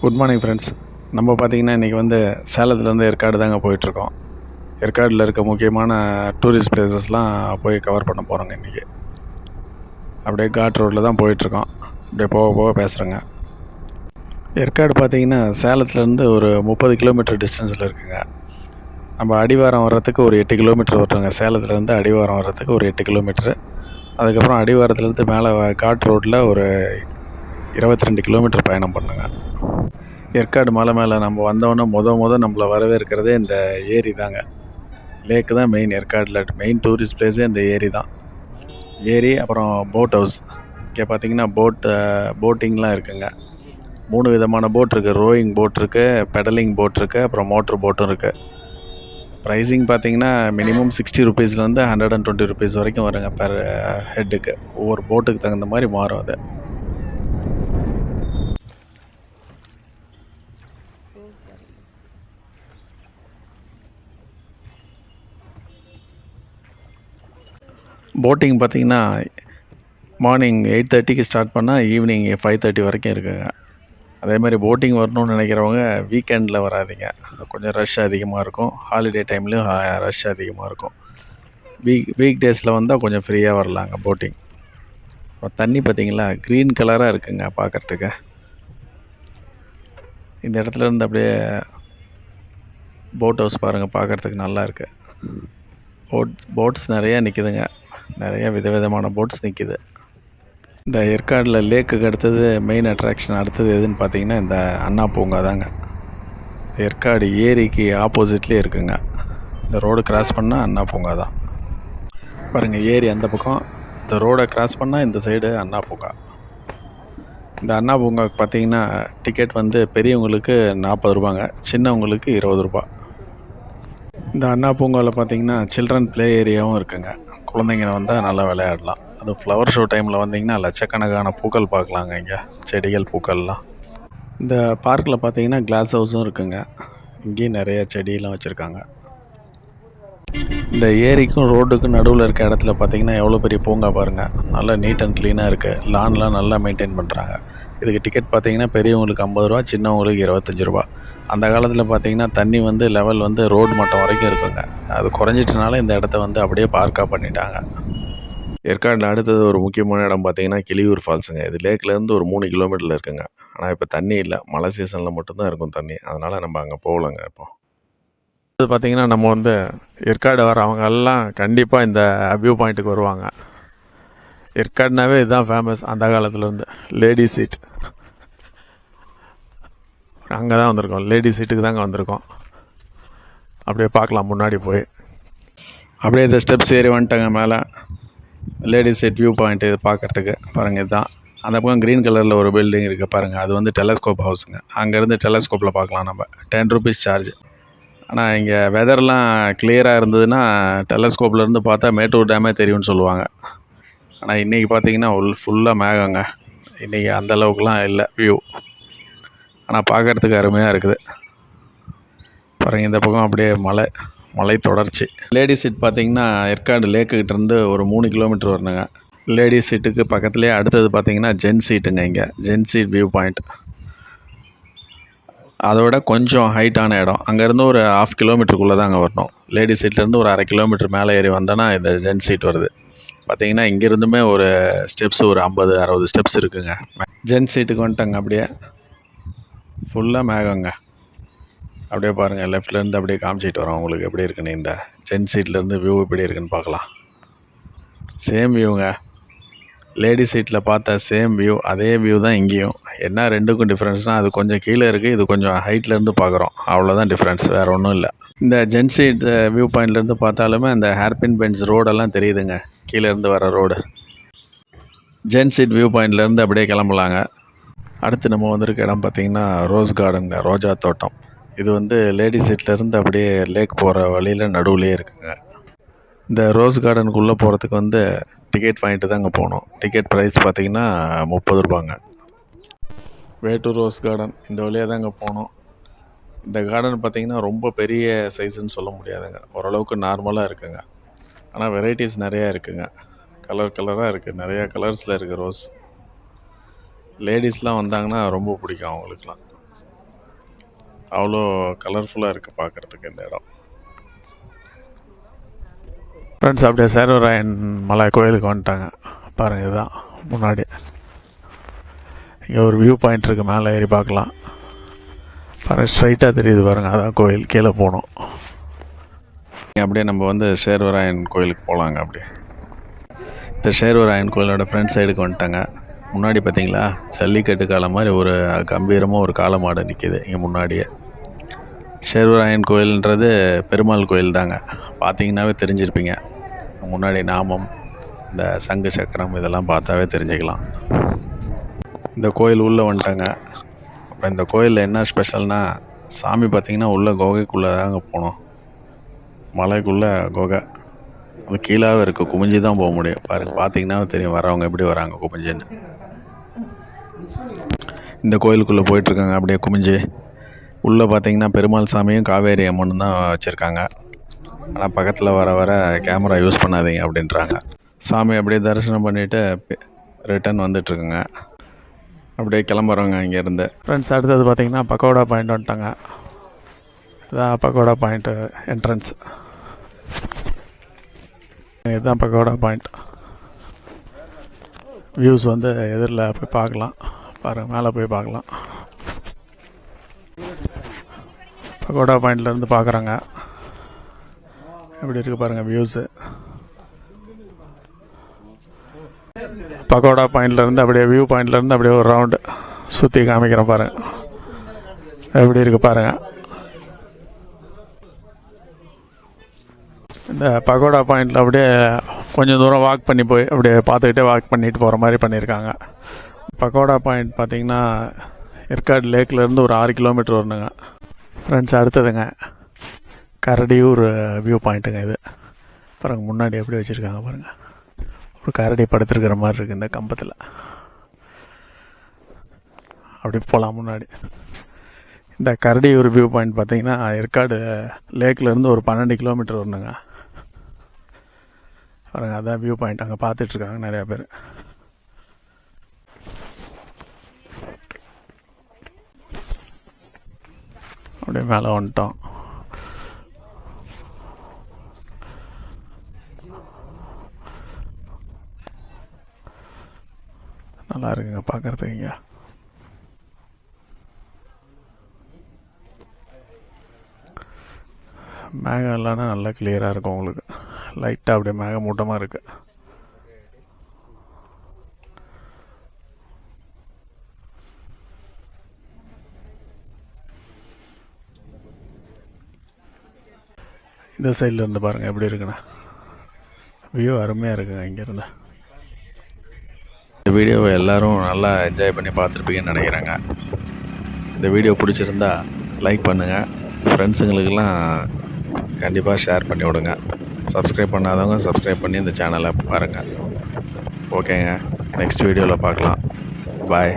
Good morning friends நம்ம பார்த்திங்கன்னா இன்றைக்கி வந்து சேலத்துலேருந்து ஏற்காடு தாங்க போயிட்டுருக்கோம். ஏற்காடில் இருக்க முக்கியமான டூரிஸ்ட் பிளேசஸ்லாம் போய் கவர் பண்ண போகிறோங்க இன்றைக்கி அப்படியே காட் ரோட்டில் தான் போயிட்டுருக்கோம். அப்படியே போக போக பேசுகிறேங்க ஏற்காடு பார்த்திங்கன்னா சேலத்துலேருந்து ஒரு முப்பது கிலோமீட்டர் டிஸ்டன்ஸில் இருக்குங்க. நம்ம அடிவாரம் வர்றதுக்கு ஒரு எட்டு கிலோமீட்டர் வருங்க சேலத்துலேருந்து அடிவாரம் வர்றதுக்கு ஒரு எட்டு கிலோமீட்ரு அதுக்கப்புறம் அடிவாரத்துலேருந்து மேலே காட் ரோட்டில் ஒரு இருபத்தி ரெண்டு கிலோமீட்டர் பயணம் பண்ணுங்க. ஏற்காடு மலை மேலே நம்ம வந்தோன்னே முத முத நம்மளை வரவேற்கிறதே இந்த ஏரி தாங்க. லேக்கு தான் மெயின் ஏற்காடில் மெயின் டூரிஸ்ட் பிளேஸே இந்த ஏரி தான். ஏரி அப்புறம் போட் ஹவுஸ் இங்கே பார்த்தீங்கன்னா போட் போட்டிங்லாம் இருக்குங்க. மூணு விதமான போட் இருக்குது ரோயிங் போட் இருக்குது பெடலிங் போட் இருக்குது அப்புறம் மோட்ரு போட்டும் இருக்குது ப்ரைஸிங் பார்த்தீங்கன்னா மினிமம் சிக்ஸ்டி ருபீஸ்லேருந்து ஹண்ட்ரட் அண்ட் டுவெண்ட்டி ருபீஸ் வரைக்கும் வருங்க பெர் ஹெட்டுக்கு ஒவ்வொரு போட்டுக்கு தகுந்த மாதிரி மாறும் அது. போட்டிங் பார்த்தீங்கன்னா மார்னிங் எயிட் தேர்ட்டிக்கு ஸ்டார்ட் பண்ணால் ஈவினிங் ஃபைவ் தேர்ட்டி வரைக்கும் இருக்குங்க. அதே மாதிரி போட்டிங் வரணும்னு நினைக்கிறவங்க வீக்கெண்டில் வராதீங்க. கொஞ்சம் ரஷ் அதிகமாக இருக்கும். ஹாலிடே டைம்லேயும் ரஷ் அதிகமாக இருக்கும். வீக் வீக் டேஸில் வந்தால் கொஞ்சம் ஃப்ரீயாக வரலாங்க போட்டிங் தண்ணி பார்த்தீங்களா க்ரீன் கலராக இருக்குங்க பார்க்குறதுக்கு. இந்த இடத்துல இருந்து அப்படியே போட் ஹவுஸ் பாருங்கள் பார்க்குறதுக்கு நல்லா இருக்குது போட்ஸ் போட்ஸ் நிறையா நிற்கிதுங்க நிறைய விதவிதமான போட்ஸ் நிற்கிது இந்த ஏற்காடில் லேக்குக்கு அடுத்தது மெயின் அட்ராக்ஷன் அடுத்தது எதுன்னு பார்த்தீங்கன்னா இந்த அண்ணா பூங்கா தாங்க. ஏற்காடு ஏரிக்கு ஆப்போசிட்லேயே இருக்குங்க. இந்த ரோடு கிராஸ் பண்ணால் அண்ணா பூங்கா தான். பாருங்கள் ஏரி அந்த பக்கம். இந்த ரோடை கிராஸ் பண்ணால் இந்த சைடு அண்ணா பூங்கா. இந்த அண்ணா பூங்காவுக்கு பார்த்தீங்கன்னா டிக்கெட் வந்து பெரியவங்களுக்கு நாற்பது ரூபாங்க சின்னவங்களுக்கு இருபது ரூபா. இந்த அண்ணா பூங்காவில் பார்த்தீங்கன்னா சில்ட்ரன் ப்ளே ஏரியாவும் இருக்குங்க. குழந்தைங்க வந்தால் நல்லா விளையாடலாம். அது ஃப்ளவர் ஷோ டைமில் வந்தீங்கன்னா லட்சக்கணக்கான பூக்கள் பார்க்கலாங்க இங்கே செடிகள் பூக்கள்லாம். இந்த பார்க்கில் பார்த்தீங்கன்னா கிளாஸ் ஹவுஸும் இருக்குங்க. இங்கேயும் நிறைய செடியெல்லாம் வச்சுருக்காங்க. இந்த ஏரிக்கும் ரோட்டுக்கும் நடுவில் இருக்க இடத்துல பார்த்தீங்கன்னா எவ்வளோ பெரிய பூங்கா பாருங்கள் நல்லா நீட் அண்ட் க்ளீனாக இருக்குது லான்லாம் நல்லா மெயின்டைன் பண்ணுறாங்க இதுக்கு டிக்கெட் பார்த்தீங்கன்னா பெரியவங்களுக்கு ஐம்பது ரூபா சின்னவங்களுக்கு இருபத்தஞ்சி ரூபா. அந்த காலத்தில் பார்த்தீங்கன்னா தண்ணி வந்து லெவல் வந்து ரோடு மட்டம் வரைக்கும் இருக்குங்க. அது குறைஞ்சிட்டனால இந்த இடத்த வந்து அப்படியே பார்க்காக பண்ணிட்டாங்க. ஏற்காடில் அடுத்தது ஒரு முக்கியமான இடம் பார்த்தீங்கன்னா கிளியூர் ஃபால்ஸுங்க. இது லேக்லேருந்து ஒரு மூணு கிலோமீட்டரில் இருக்குங்க. ஆனால் இப்போ தண்ணி இல்லை. மழை சீசனில் மட்டும்தான் இருக்கும் தண்ணி. அதனால் நம்ம அங்கே போகலங்க இப்போ. அது பார்த்திங்கன்னா நம்ம வந்து ஏற்காடு வரவங்க எல்லாம் கண்டிப்பாக இந்த வியூ பாயிண்ட்டுக்கு வருவாங்க. ஏற்காடுனாவே இதுதான் ஃபேமஸ் அந்த காலத்துலேருந்து லேடி சீட் அங்கே தான் வந்திருக்கோம். லேடி சீட்டுக்கு தாங்க வந்திருக்கோம். அப்படியே பார்க்கலாம் முன்னாடி போய். அப்படியே இந்த ஸ்டெப்ஸ் ஏறி வந்துட்டேங்க மேலே. லேடிஸ் சீட் வியூ பாயிண்ட் இது பார்க்குறதுக்கு. பாருங்கள் இதுதான். அந்த பக்கம் க்ரீன் கலரில் ஒரு பில்டிங் இருக்குது பாருங்கள் அது வந்து டெலஸ்கோப் ஹவுஸுங்க அங்கேருந்து டெலஸ்கோப்பில் பார்க்கலாம் நம்ம. டென் ருபீஸ் சார்ஜ் ஆனால் இங்கே வெதர்லாம் கிளியராக இருந்ததுன்னா டெலஸ்கோப்லேருந்து பார்த்தா மேட்டூர் டேமே தெரியும்னு சொல்லுவாங்க. ஆனால் இன்றைக்கி பார்த்தீங்கன்னா உள் ஃபுல்லாக மேகங்க. இன்றைக்கி அந்தளவுக்குலாம் இல்லை வியூ ஆனால் பார்க்குறதுக்கு அருமையாக இருக்குது. பாருங்கள் இந்த பக்கம் அப்படியே மலை மலை தொடர்ச்சி. லேடிஸ் சீட் பார்த்தீங்கன்னா ஏற்காடு லேக்குக்கிட்ட இருந்து ஒரு மூணு கிலோமீட்டர் வரணுங்க. லேடிஸ் சீட்டுக்கு பக்கத்துலேயே அடுத்தது பார்த்தீங்கன்னா ஜென்ஸ் சீட்டுங்க இங்கே. ஜென்ஸ் சீட் வியூ பாயிண்ட் அதை விட கொஞ்சம் ஹைட்டான இடம். அங்கேருந்து ஒரு ஆஃப் கிலோமீட்டருக்குள்ளே தான் அங்கே வரணும். லேடிஸ் சீட்லேருந்து ஒரு அரை கிலோமீட்டர் மேலே ஏறி வந்தோன்னா இந்த ஜென்ஸ் சீட் வருது. பார்த்தீங்கன்னா இங்கேருந்துமே ஒரு ஸ்டெப்ஸ் ஒரு ஐம்பது அறுபது ஸ்டெப்ஸ் இருக்குங்க. ஜென்ஸ் சீட்டுக்கு வந்துட்டங்க அப்படியே. ஃபுல்லாக மேகங்க. அப்படியே பாருங்கள் லெஃப்ட்லேருந்து அப்படியே காமிச்சிட்டு வரோம் உங்களுக்கு எப்படி இருக்குன்னு. இந்த ஜென்ஸ் சீட்லேருந்து வியூ எப்படி இருக்குன்னு பார்க்கலாம். சேம் வியூங்க லேடி சீட்டில் பார்த்த சேம் வியூ அதே வியூ தான் இங்கேயும். என்ன ரெண்டுக்கும் டிஃப்ரென்ஸ்னால் அது கொஞ்சம் கீழே இருக்குது இது கொஞ்சம் ஹைட்லேருந்து பார்க்குறோம். அவ்வளோதான் டிஃப்ரென்ஸ் வேறு ஒன்றும் இல்லை. இந்த ஜென் சீட் வியூ பாயிண்ட்லேருந்து பார்த்தாலுமே அந்த ஹேர்பின் பென்ஸ் ரோடெல்லாம் தெரியுதுங்க. கீழேருந்து வர ரோடு ஜென் சீட் வியூ பாயிண்ட்லேருந்து அப்படியே கிளம்பலாங்க. அடுத்து நம்ம வந்திருக்க இடம் பார்த்திங்கன்னா ரோஸ் கார்டனுங்க ரோஜா தோட்டம். இது வந்து லேடி சீட்லேருந்து அப்படியே லேக் போகிற வழியில் நடுவுலேயே இருக்குங்க. இந்த ரோஸ் கார்டனுக்குள்ளே போகிறதுக்கு வந்து டிக்கெட் வாங்கிட்டு தாங்க போகணும் டிக்கெட் ப்ரைஸ் பார்த்தீங்கன்னா முப்பது ரூபாங்க. வேட்டூர் ரோஸ் கார்டன் இந்த வழியாக தான் அங்கே போனோம். இந்த கார்டன் பார்த்தீங்கன்னா ரொம்ப பெரிய சைஸுன்னு சொல்ல முடியாதுங்க. ஓரளவுக்கு நார்மலாக இருக்குங்க. ஆனால் வெரைட்டிஸ் நிறையா இருக்குங்க. கலர் கலராக இருக்குது நிறையா கலர்ஸில் இருக்குது ரோஸ் லேடிஸ்லாம் வந்தாங்கன்னா ரொம்ப பிடிக்கும் அவங்களுக்குலாம். அவ்வளோ கலர்ஃபுல்லாக இருக்குது பார்க்குறதுக்கு இந்த இடம். ஃப்ரெண்ட்ஸ் அப்படியே சேர்வராயன் மலை கோயிலுக்கு வந்துட்டாங்க. பாருங்கள் இதுதான் முன்னாடி. இங்கே ஒரு வியூ பாயிண்ட் இருக்குது மேலே ஏறி பார்க்கலாம். பாருங்கள் ஸ்ட்ரைட்டாக தெரியுது பாருங்கள் அதான் கோயில் கீழே போகணும். அப்படியே நம்ம வந்து சேர்வராயன் கோயிலுக்கு போகலாங்க அப்படியே. இந்த சேர்வராயன் கோயிலோட ஃப்ரண்ட் சைடுக்கு வந்துட்டாங்க. முன்னாடி பார்த்தீங்களா? ஜல்லிக்கட்டு காலம் மாதிரி ஒரு கம்பீரமாக ஒரு காளை மாடு நிற்கிது இங்கே முன்னாடியே. சேர்வராயன் கோயில்ன்றது பெருமாள் கோயில் தாங்க பார்த்தீங்கன்னாவே தெரிஞ்சிருப்பீங்க. முன்னாடி நாமம் இந்த சங்கு சக்கரம் இதெல்லாம் பார்த்தாவே தெரிஞ்சுக்கலாம். இந்த கோயில் உள்ளே வந்துட்டாங்க. அப்புறம் இந்த கோயிலில் என்ன ஸ்பெஷல்னா சாமி பார்த்தீங்கன்னா உள்ளே குகைக்குள்ளே தாங்க போகணும் மலைக்குள்ளே குகை. அது கீழாவே இருக்குது குமிஞ்சு தான் போக முடியும். பாருங்க பார்த்தீங்கன்னா தெரியும் வரவங்க எப்படி வராங்க குமிஞ்சுன்னு. இந்த கோயிலுக்குள்ளே போயிட்டுருக்காங்க அப்படியே குமிஞ்சு. உள்ளே பார்த்தீங்கன்னா பெருமாள் சாமியும் காவேரி அம்மனும் தான் வச்சுருக்காங்க. ஆனால் பக்கத்தில் வர வர கேமரா யூஸ் பண்ணாதீங்க அப்படின்றாங்க. சாமி அப்படியே தரிசனம் பண்ணிவிட்டு ரிட்டர்ன் வந்துட்டுருக்குங்க. அப்படியே கிளம்புறோங்க இங்கேருந்து. ஃப்ரெண்ட்ஸ் அடுத்தது பார்த்தீங்கன்னா பக்கோடா பாயிண்ட் வந்துட்டாங்க. இதான் பக்கோடா பாயிண்ட்டு என்ட்ரன்ஸ் இதுதான் பக்கோடா பாயிண்ட் வியூஸ் வந்து எதிரில் போய் பார்க்கலாம். பாருங்கள் மேலே போய் பார்க்கலாம். பக்கோடா பாயிண்ட்லேருந்து பார்க்குறாங்க. எப்படி இருக்குது பாருங்கள் வியூஸு பக்கோடா பாயிண்ட்லேருந்து அப்படியே வியூ பாயிண்ட்லேருந்து அப்படியே ஒரு ரவுண்டு சுற்றி காமிக்கிறேன் பாருங்கள் எப்படி இருக்குது பாருங்கள் இந்த பகோடா பாயிண்டில் அப்படியே கொஞ்சம் தூரம் வாக் பண்ணி போய் அப்படியே பார்த்துக்கிட்டே வாக் பண்ணிட்டு போகிற மாதிரி பண்ணியிருக்காங்க. பகோடா பாயிண்ட் பார்த்தீங்கன்னா ஏற்காடு லேக்லேருந்து ஒரு ஆறு கிலோமீட்டர் வரணுங்க. ஃப்ரெண்ட்ஸ் அடுத்ததுங்க. கரடியூர் வியூ பாயிண்ட்டுங்க இது. பாருங்கள் முன்னாடி எப்படி வச்சுருக்காங்க பாருங்கள் ஒரு கரடி படுத்துருக்கிற மாதிரி இருக்குது இந்த கம்பத்தில். அப்படி போகலாம் முன்னாடி. இந்த கரடியூர் வியூ பாயிண்ட் பார்த்தீங்கன்னா ஏற்காடு லேக்லேருந்து ஒரு பன்னெண்டு கிலோமீட்டர் வரணுங்க. பாருங்கள் அதான் வியூ பாயிண்ட் அங்கே பார்த்துட்ருக்காங்க நிறையா பேர். அப்படியே மேலே வந்துட்டோம். நல்லா இருக்குங்க பார்க்குறதுக்கு இங்கே மேகம் இல்லைன்னா நல்லா கிளியராக இருக்கும் உங்களுக்கு. லைட்டாக அப்படியே மேகமூட்டமாக இருக்குது இந்த சைடில் இருந்து பாருங்கள் எப்படி இருக்குண்ணா வியூ அருமையாக இருக்குங்க இங்கேருந்து இந்த வீடியோவை எல்லோரும் நல்லா என்ஜாய் பண்ணி பார்த்துருப்பீங்கன்னு நினைக்கிறேங்க. இந்த வீடியோ பிடிச்சிருந்தா லைக் பண்ணுங்கள் ஃப்ரெண்ட்ஸுங்களுக்கெல்லாம் கண்டிப்பாக ஷேர் பண்ணி விடுங்க. சப்ஸ்கிரைப் பண்ணாதவங்க சப்ஸ்கிரைப் பண்ணி இந்த சேனலை பாருங்கள் ஓகேங்க நெக்ஸ்ட் வீடியோவில் பார்க்கலாம். பாய்